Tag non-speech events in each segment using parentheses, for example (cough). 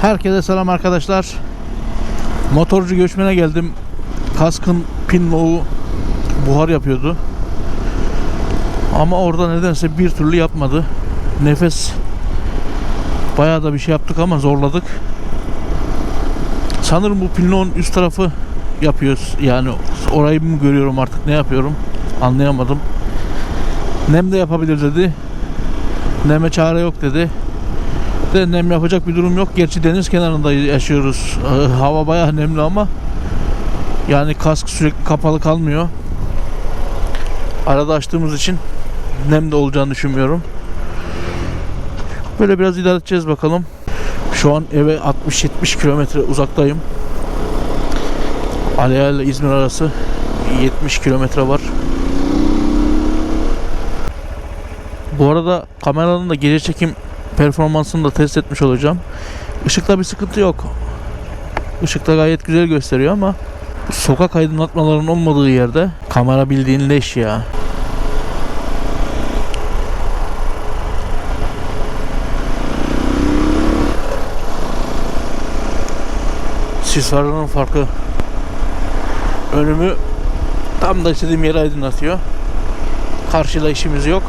Herkese selam arkadaşlar. Motorcu göçmene geldim. Kaskın pin loğu buhar yapıyordu. Ama orada nedense bir türlü yapmadı. Nefes bayağı da bir şey yaptık ama zorladık. Sanırım bu pinloğun üst tarafı yapıyoruz. Yani orayı mı görüyorum artık ne yapıyorum anlayamadım. Nem de yapabilir dedi. Neme çare yok dedi de nem yapacak bir durum yok. Gerçi deniz kenarında yaşıyoruz. Ee, Hava bayağı nemli ama yani kask sürekli kapalı kalmıyor. Arada açtığımız için nem de olacağını düşünmüyorum. Böyle biraz idare edeceğiz bakalım. Şu an eve 60-70 kilometre uzaktayım. Aliya ile İzmir arası 70 kilometre var. Bu arada kameranın da gece çekim performansını da test etmiş olacağım. Işıkta bir sıkıntı yok. Işıkta gayet güzel gösteriyor ama sokak aydınlatmalarının olmadığı yerde kamera bildiğin leş ya. Sis farının farkı önümü tam da istediğim yere aydınlatıyor. Karşıda işimiz yok.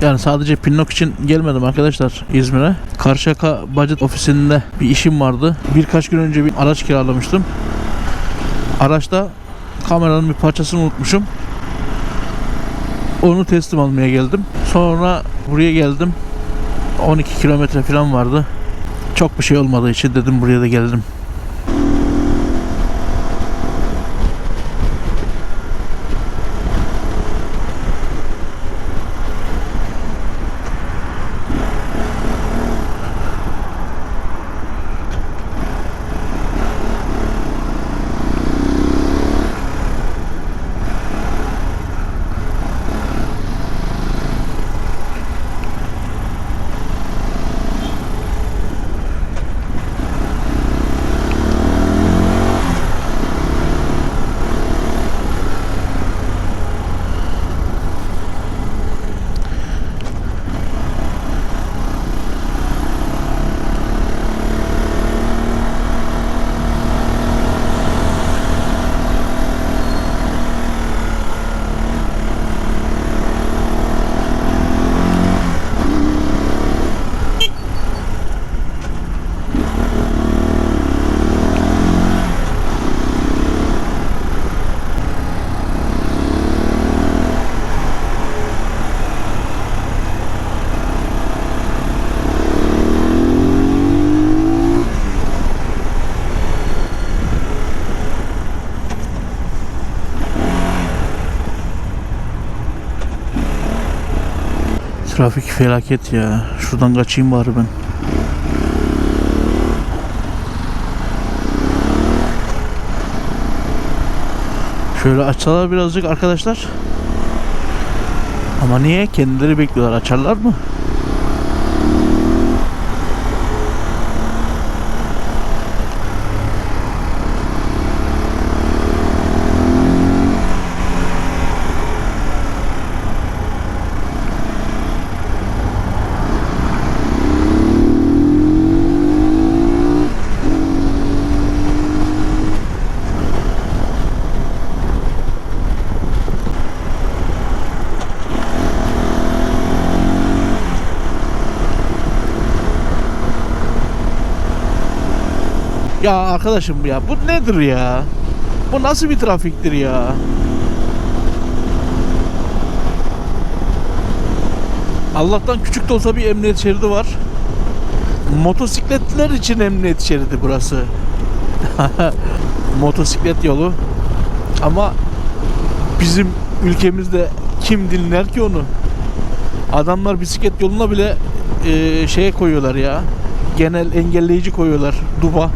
Yani sadece Pinnok için gelmedim arkadaşlar İzmir'e. Karşıyaka Budget ofisinde bir işim vardı. Birkaç gün önce bir araç kiralamıştım. Araçta kameranın bir parçasını unutmuşum. Onu teslim almaya geldim. Sonra buraya geldim. 12 kilometre falan vardı. Çok bir şey olmadığı için dedim buraya da geldim. Trafik felaket ya. Şuradan kaçayım bari ben. Şöyle açsalar birazcık arkadaşlar. Ama niye? Kendileri bekliyorlar. Açarlar mı? Ya arkadaşım ya bu nedir ya? Bu nasıl bir trafiktir ya? Allah'tan küçük de olsa bir emniyet şeridi var. Motosikletler için emniyet şeridi burası. (laughs) Motosiklet yolu. Ama bizim ülkemizde kim dinler ki onu? Adamlar bisiklet yoluna bile e, şeye koyuyorlar ya. Genel engelleyici koyuyorlar. Duba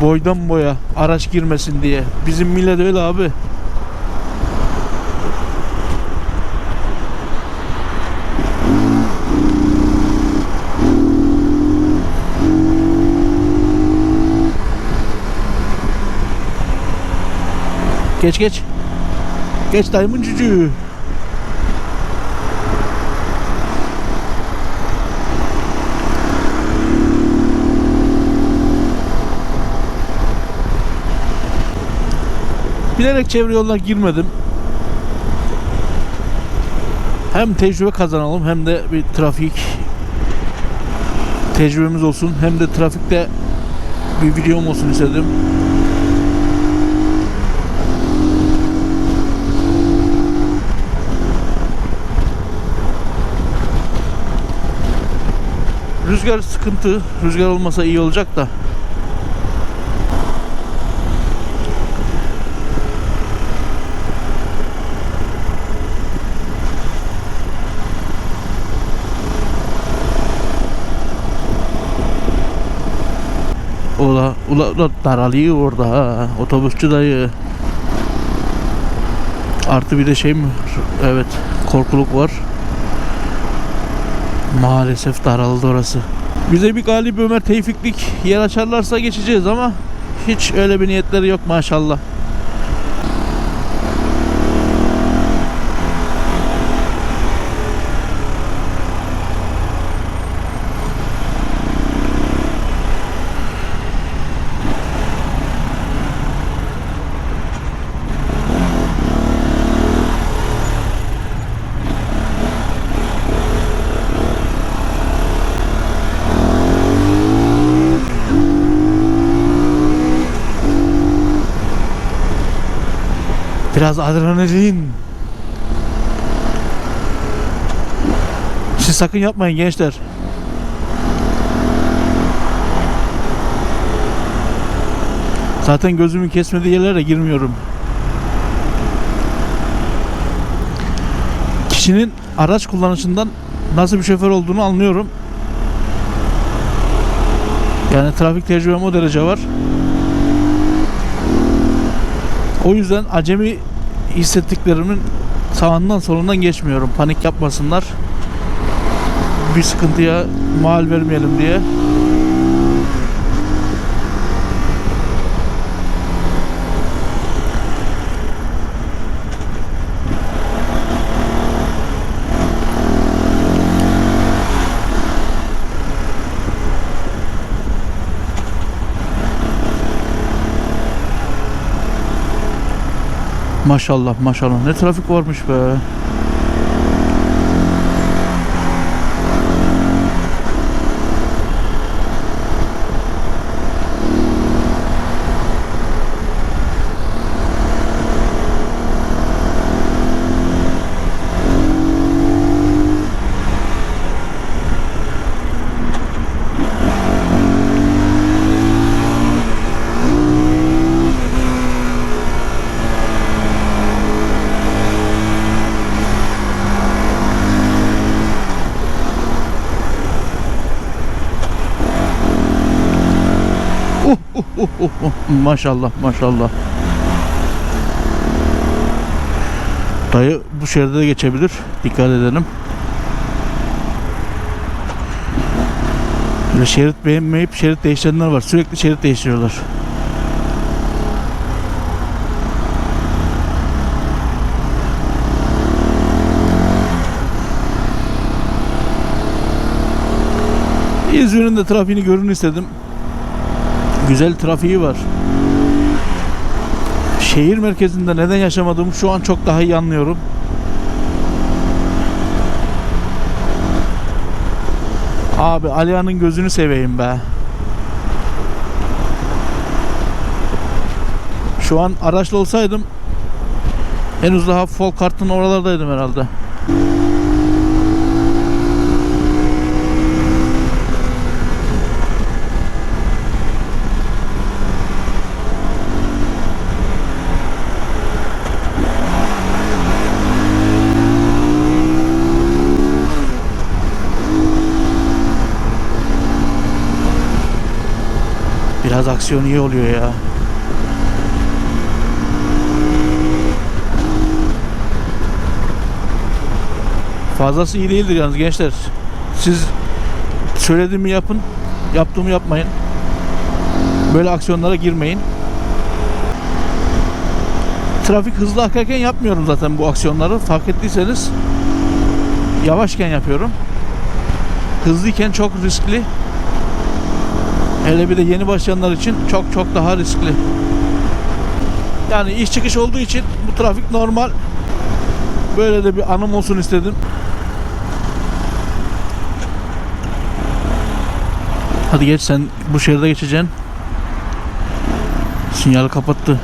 boydan boya araç girmesin diye. Bizim millet öyle abi. Geç geç. Geç dayımın cücüğü. Bilerek çevre yoluna girmedim. Hem tecrübe kazanalım hem de bir trafik tecrübemiz olsun hem de trafikte bir videom olsun istedim. Rüzgar sıkıntı. Rüzgar olmasa iyi olacak da. Ula, ula, daralıyor orada ha. Otobüsçü dayı. Artı bir de şey mi? Evet, korkuluk var. Maalesef daraldı orası. Bize bir Galip Ömer Tevfiklik yer açarlarsa geçeceğiz ama hiç öyle bir niyetleri yok maşallah. Biraz adrenalin. Siz sakın yapmayın gençler. Zaten gözümün kesmediği yerlere girmiyorum. Kişinin araç kullanışından nasıl bir şoför olduğunu anlıyorum. Yani trafik tecrübem o derece var. O yüzden acemi hissettiklerimin sağından solundan geçmiyorum. Panik yapmasınlar. Bir sıkıntıya mal vermeyelim diye. Maşallah maşallah ne trafik varmış be. Uh, uh. Maşallah maşallah. Dayı bu şeride de geçebilir. Dikkat edelim. Böyle şerit beğenmeyip şerit değiştirenler var. Sürekli şerit değiştiriyorlar. İzmir'in de trafiğini görün istedim. Güzel trafiği var. Şehir merkezinde neden yaşamadığımı şu an çok daha iyi anlıyorum. Abi Alia'nın gözünü seveyim be. Şu an araçlı olsaydım henüz daha Folkart'ın oralardaydım herhalde. Biraz aksiyon iyi oluyor ya. Fazlası iyi değildir yalnız gençler. Siz söylediğimi yapın, yaptığımı yapmayın. Böyle aksiyonlara girmeyin. Trafik hızlı akarken yapmıyorum zaten bu aksiyonları. Fark ettiyseniz yavaşken yapıyorum. Hızlıyken çok riskli. Hele bir de yeni başlayanlar için çok çok daha riskli. Yani iş çıkış olduğu için bu trafik normal. Böyle de bir anım olsun istedim. Hadi geç sen bu şeride geçeceksin. Sinyali kapattı.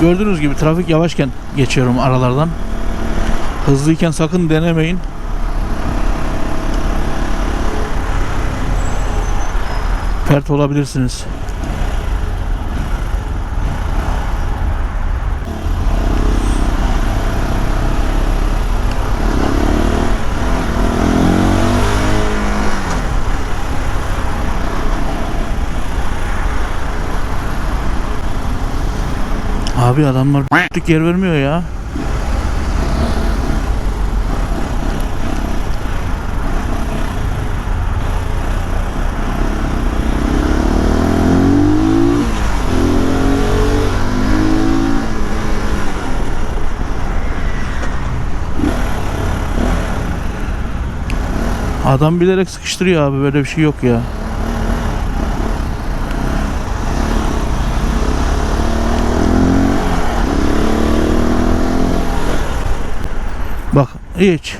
Gördüğünüz gibi trafik yavaşken geçiyorum aralardan. Hızlıyken sakın denemeyin. Pert olabilirsiniz. Abi adamlar yer vermiyor ya. Adam bilerek sıkıştırıyor abi böyle bir şey yok ya. Hiç.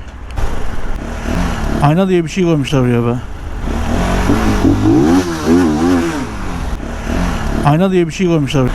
Ayna diye bir şey koymuşlar buraya be. Ayna diye bir şey koymuşlar.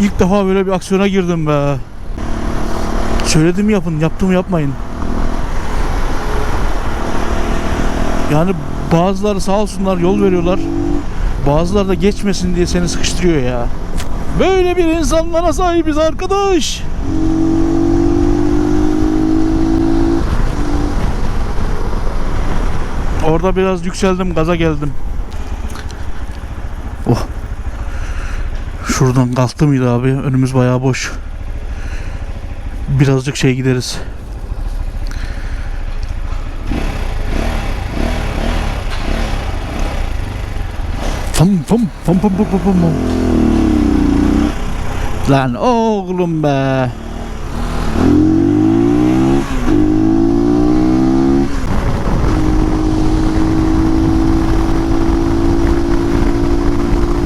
İlk defa böyle bir aksiyona girdim be. Söyledim yapın, yaptım yapmayın. Yani bazıları sağ olsunlar yol veriyorlar. Bazıları da geçmesin diye seni sıkıştırıyor ya. Böyle bir insanlara sahibiz arkadaş. Orada biraz yükseldim, gaza geldim. Oh. Şuradan kalktı mıydı abi? Önümüz bayağı boş. Birazcık şey gideriz. Fım fım fım fım fım fım fım. Lan oğlum be.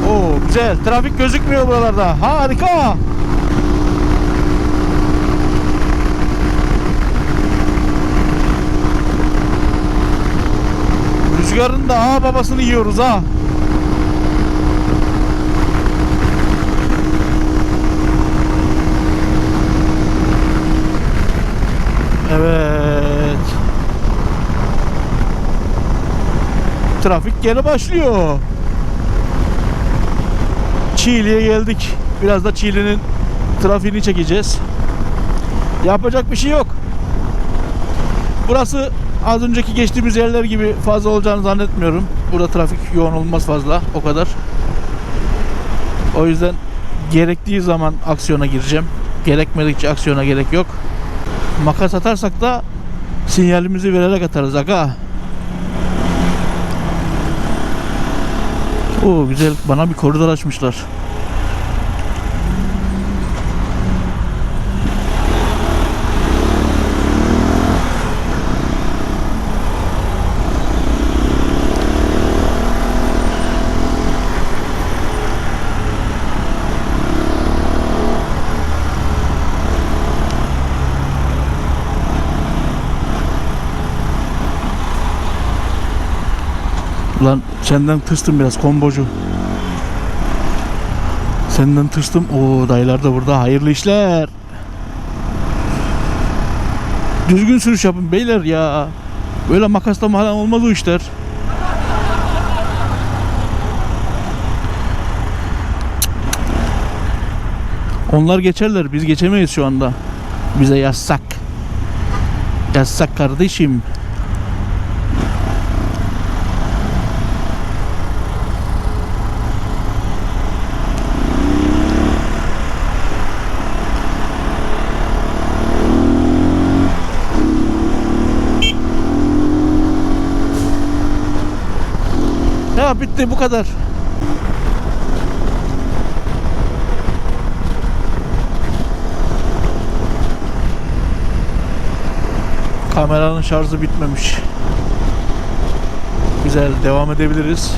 Oo güzel. Trafik gözükmüyor buralarda. Harika. Rüzgarın da ha babasını yiyoruz ha. Evet. Trafik geri başlıyor. Çiğli'ye geldik. Biraz da Çiğli'nin trafiğini çekeceğiz. Yapacak bir şey yok. Burası az önceki geçtiğimiz yerler gibi fazla olacağını zannetmiyorum. Burada trafik yoğun olmaz fazla o kadar. O yüzden gerektiği zaman aksiyona gireceğim. Gerekmedikçe aksiyona gerek yok. Makas atarsak da sinyalimizi vererek atarız aga. Oo güzel bana bir koridor açmışlar. Senden tırstım biraz kombocu. Senden tırstım. Oo dayılar da burada. Hayırlı işler. Düzgün sürüş yapın beyler ya. Böyle makaslama falan olmaz o işler. Onlar geçerler. Biz geçemeyiz şu anda. Bize yasak. Yasak kardeşim. Ya bitti bu kadar. Kameranın şarjı bitmemiş. Güzel devam edebiliriz.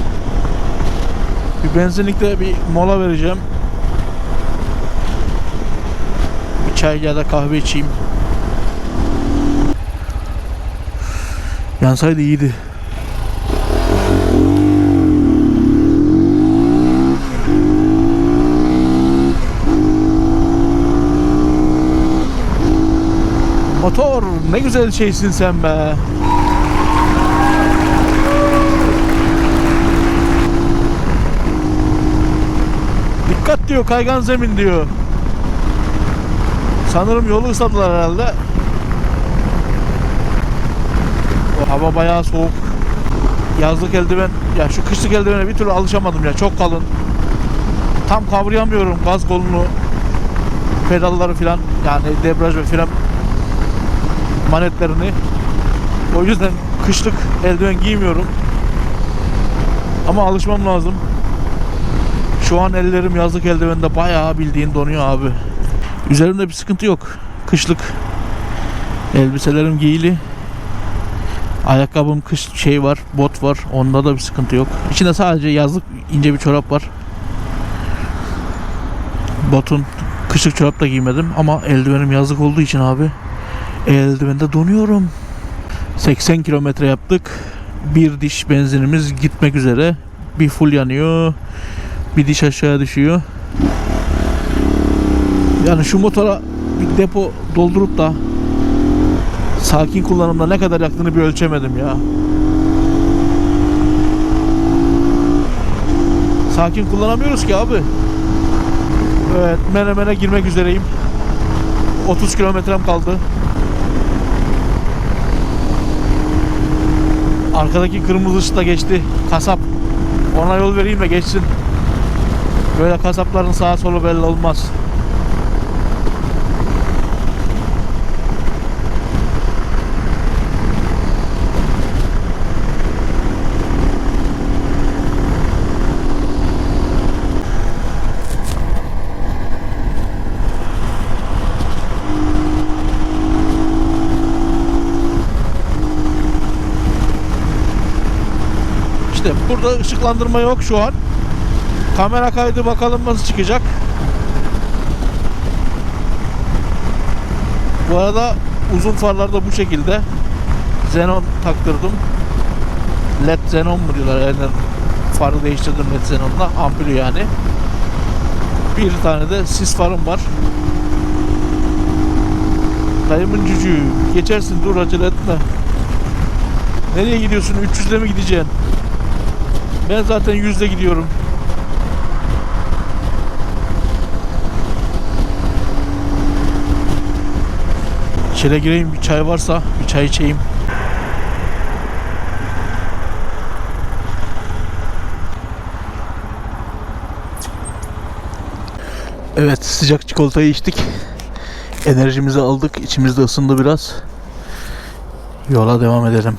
Bir benzinlikte bir mola vereceğim. Bir çay ya da kahve içeyim. Yansaydı iyiydi. Motor ne güzel şeysin sen be. Dikkat diyor kaygan zemin diyor. Sanırım yolu ısladılar herhalde. O hava bayağı soğuk. Yazlık eldiven, ya şu kışlık eldivene bir türlü alışamadım ya çok kalın. Tam kavrayamıyorum gaz kolunu, pedalları filan yani debriyaj ve fren manetlerini. O yüzden kışlık eldiven giymiyorum. Ama alışmam lazım. Şu an ellerim yazlık eldivende bayağı bildiğin donuyor abi. Üzerimde bir sıkıntı yok. Kışlık elbiselerim giyili. Ayakkabım kış şey var, bot var. Onda da bir sıkıntı yok. İçinde sadece yazlık ince bir çorap var. Botun kışlık çorap da giymedim ama eldivenim yazlık olduğu için abi eldivende donuyorum. 80 kilometre yaptık. Bir diş benzinimiz gitmek üzere. Bir full yanıyor. Bir diş aşağı düşüyor. Yani şu motora bir depo doldurup da sakin kullanımda ne kadar yaktığını bir ölçemedim ya. Sakin kullanamıyoruz ki abi. Evet, Menemen'e girmek üzereyim. 30 kilometrem kaldı. Arkadaki kırmızı ışık da geçti. Kasap. Ona yol vereyim de geçsin. Böyle kasapların sağa solu belli olmaz. İşte burada ışıklandırma yok şu an. Kamera kaydı bakalım nasıl çıkacak. Bu arada uzun farlar da bu şekilde. Xenon taktırdım. LED Xenon mu diyorlar yani farı değiştirdim LED Xenon'la ampulü yani. Bir tane de sis farım var. Dayımın cücüğü geçersin dur acele etme. Nereye gidiyorsun? 300'le mi gideceksin? Ben zaten 100'le gidiyorum. İçeri gireyim bir çay varsa bir çay içeyim. Evet sıcak çikolatayı içtik. Enerjimizi aldık. İçimizde ısındı biraz. Yola devam edelim.